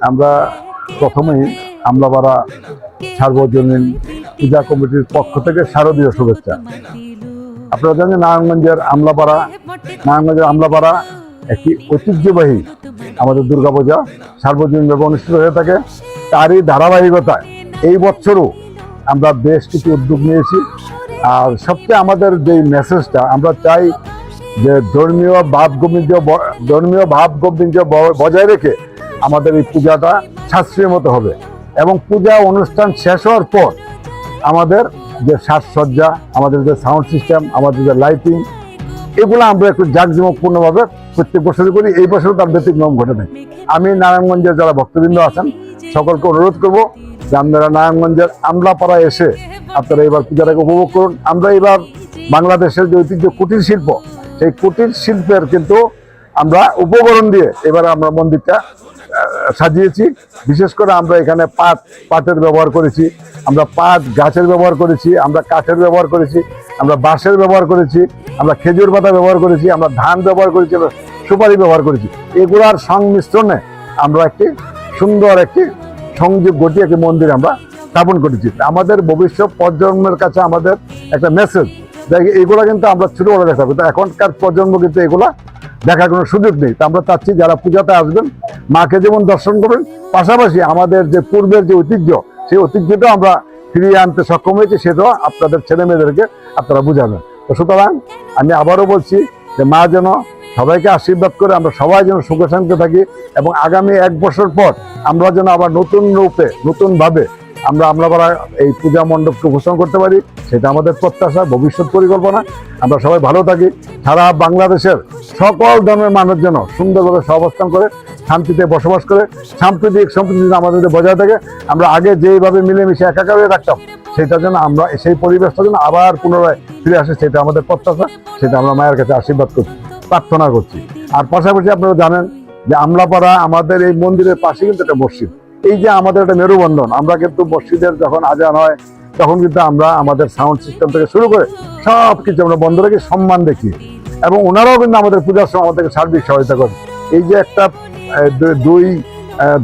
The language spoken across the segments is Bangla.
আমরা প্রথমেই আমলাপাড়া সার্বজনীন পূজা কমিটির পক্ষ থেকে শারদীয় শুভেচ্ছা। আপনারা জানেন নারায়ণগঞ্জের আমলাপাড়া নারায়ণগঞ্জের আমলাপাড়া একটি ঐতিহ্যবাহী আমাদের দুর্গাপূজা সার্বজনীনভাবে অনুষ্ঠিত হয়ে থাকে। তারই ধারাবাহিকতায় এই বছরও আমরা বেশ কিছু উদ্যোগ নিয়েছি। আর সবচেয়ে আমাদের যে মেসেজটা আমরা চাই যে ধর্মীয় ভাব গোবিন্দ ধর্মীয় ভাব বজায় রেখে আমাদের এই পূজাটা শাস্ত্রীয় মতো হবে। এবং পূজা অনুষ্ঠান শেষ হওয়ার পর আমাদের যে সাজসজ্জা, আমাদের যে সাউন্ড সিস্টেম আমাদের যে লাইটিং এগুলো আমরা একটু জাঁকজমকপূর্ণভাবে প্রত্যেক বছরই করি। এই বছরও তার ব্যতিক্রম ঘটে নেই। আমি নারায়ণগঞ্জের যারা ভক্তবৃন্দ আছেন, সকলকে অনুরোধ করব যে আপনারা নারায়ণগঞ্জের আমলাপাড়া এসে আপনারা এবার পূজাটাকে উপভোগ করুন। আমরা এবার বাংলাদেশের যে ঐতিহ্য কুটির শিল্প, সেই কুটির শিল্পের কিন্তু আমরা উপকরণ দিয়ে এবার আমরা মন্দিরটা সাজিয়েছি। বিশেষ করে আমরা এখানে পাট, পাটের ব্যবহার করেছি, আমরা পাট গাছের ব্যবহার করেছি, আমরা কাঠের ব্যবহার করেছি, আমরা বাঁশের ব্যবহার করেছি, আমরা খেজুর পাতা ব্যবহার করেছি, আমরা ধান ব্যবহার করেছি, আমরা সুপারি ব্যবহার করেছি। এগুলার সংমিশ্রণে আমরা একটি সুন্দর একটি সংযোগ ঘটিয়ে একটি মন্দির আমরা স্থাপন করেছি। আমাদের ভবিষ্যৎ প্রজন্মের কাছে আমাদের একটা মেসেজ এগুলো কিন্তু আমরা ছোট বড় দেখা কিন্তু এখনকার প্রজন্ম কিন্তু এগুলা দেখার কোনো সুযোগ নেই। তা আমরা চাচ্ছি যারা পূজাতে আসবেন, মাকে যেমন দর্শন করবেন, পাশাপাশি আমাদের যে পূর্বের যে ঐতিহ্য, সেই ঐতিহ্যটা আমরা ফিরিয়ে আনতে সক্ষম হয়েছি, সেটাও আপনাদের ছেলে মেয়েদেরকে আপনারা বুঝাবেন। তো সুতরাং আমি আবারও বলছি যে মা যেন সবাইকে আশীর্বাদ করে আমরা সবাই যেন সুখে শান্তি থাকি এবং আগামী এক বছর পর আমরা যেন আবার নতুন রূপে, নতুনভাবে আমরা আমরা এই পূজা মণ্ডপকে ঘোষণা করতে পারি। সেটা আমাদের প্রত্যাশা, ভবিষ্যৎ পরিকল্পনা। আমরা সবাই ভালো থাকি। সারা বাংলাদেশের সকল ধর্মের মানুষ যেন সুন্দরভাবে সহাবস্থান করে, শান্তিতে বসবাস করে, সাম্প্রতিক সম্প্রীতি আমাদের বজায় থাকে। আমরা আগে যেইভাবে মিলেমিশে একাকার হয়ে রাখতাম সেটা যেন আমরা, সেই পরিবেশটা যেন আবার পুনরায় ফিরে আসে, সেটা আমাদের প্রত্যাশা। সেটা আমরা মায়ের কাছে আশীর্বাদ করছি, প্রার্থনা করছি। আর পাশাপাশি আপনারা জানেন যে আমলাপাড়া আমাদের এই মন্দিরের পাশে কিন্তু একটা মসজিদ। এই যে আমাদের একটা মেরুবন্ধন, আমরা কিন্তু মসজিদের যখন আজান হয়, তখন কিন্তু আমরা আমাদের সাউন্ড সিস্টেম থেকে শুরু করে সব কিছু আমরা বন্ধ রেখে সম্মান দেখি এবং ওনারাও কিন্তু আমাদের পূজার সময় আমাদেরকে সার্বিক সহায়তা করে এই যে একটা দুই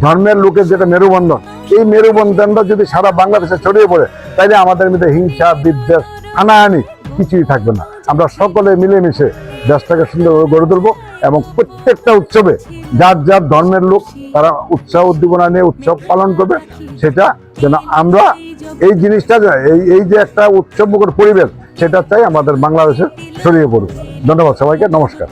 ধর্মের লোকের যেটা মেরুবন্ধন, এই মেরুবন্ধনটা যদি সারা বাংলাদেশে ছড়িয়ে পড়ে তাইলে আমাদের মধ্যে হিংসা, বিদ্বেষ, হানাহানি কিছুই থাকবে না। আমরা সকলে মিলেমিশে দেশটাকে সুন্দরভাবে গড়ে তুলবো। এবং প্রত্যেকটা উৎসবে যার যার ধর্মের লোক তারা উৎসাহ উদ্দীপনা নিয়ে উৎসব পালন করবে, সেটা যেন আমরা এই জিনিসটা এই এই যে একটা উৎসব মুখর পরিবেশ, সেটা চাই আমাদের বাংলাদেশে ছড়িয়ে পড়ুক। ধন্যবাদ সবাইকে, নমস্কার।